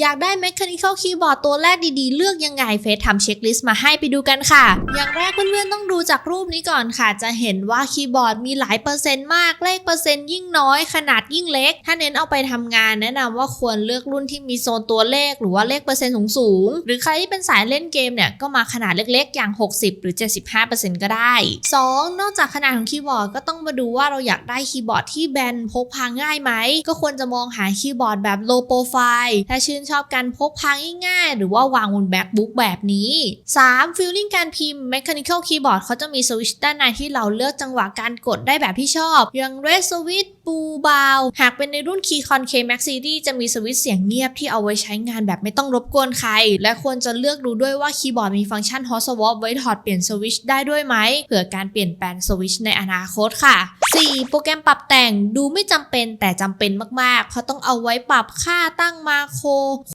อยากได้ Mechanical Keyboard ตัวแรกดีๆ เลือกยังไงเฟซทำเช็คลิสต์มาให้ไปดูกันค่ะ อย่างแรกเพื่อนๆต้องดูจากรูปนี้ก่อนค่ะ จะเห็นว่าคีย์บอร์ดมีหลายเปอร์เซ็นต์มาก เลขเปอร์เซ็นต์ยิ่งน้อยขนาดยิ่งเล็ก ถ้าเน้นเอาไปทำงานแนะนำว่าควรเลือกรุ่นที่มีโซนตัวเลข หรือว่าเลขเปอร์เซ็นต์สูงๆหรือใครที่เป็นสายเล่นเกมเนี่ยก็มาขนาดเล็กๆอย่าง 60 หรือ 75%ก็ได้ 2. นอกจากขนาดของคีย์บอร์ดก็ต้องมาดูว่าเราอยากได้คีย์บอร์ดที่แบนพกพาง่ายไหมก็ควรจะมองหาคีย์บอร์ดแบบ low profile ถ้าชื่นชอบการพกพาง่ายๆ หรือว่าวางบน MacBook แบบนี้ 3. Feeling การพิมพ์ Mechanical Keyboard เขาจะมีสวิตช์ด้านในที่เราเลือกจังหวะการกดได้แบบที่ชอบ อย่าง Red Switch ปูบาว หากเป็นในรุ่น Keycon K Max Series จะมีสวิตช์เสียงเงียบที่เอาไว้ใช้งานแบบไม่ต้องรบกวนใคร และควรจะเลือกดูด้วยว่าคีย์บอร์ดมีฟังก์ชัน Hot Swap ไว้ถอดเปลี่ยนสวิตช์ได้ด้วยไหมเผื่อการเปลี่ยนแปลงสวิตช์ในอนาคตค่ะ 4. โปรแกรมปรับแต่งดูไม่จำเป็นแต่จำเป็นมากๆ เพราะต้องเอาไว้ปรับค่าตั้งมาโคร